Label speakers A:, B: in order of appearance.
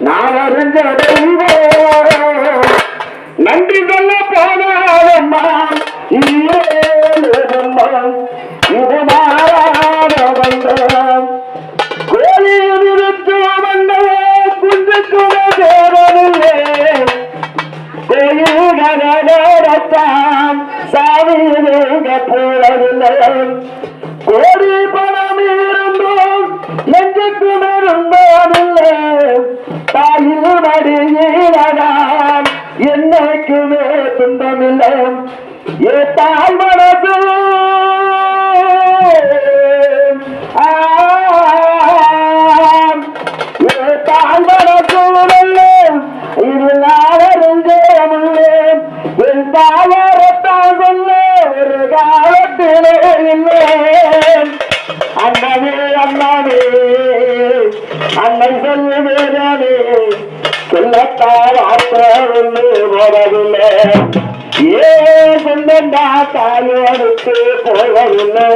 A: நான் அறிஞ்ச தெய்வம் நன்றி சொல்ல போனாதம்மா. இல்லேதம்மா இது மாறாத வந்தம் கோழியில் இருந்து வந்த சாமி போறதில்லை என்னைக்குமே துன்பமில்லை. ஏ தாய் மனது ஆம். ஏ தாய் மனசூழல்லே இதில் நாவருந்தேமுள்ளே என் தாயாரத்தான் சொல்ல ஒரு காலத்திலே இல்லை அண்ணனே அண்ணனே. சொல்லுவேனே போவதில்லை ஏ சொந்தண்டா தாயோடுத்து போவதில்லை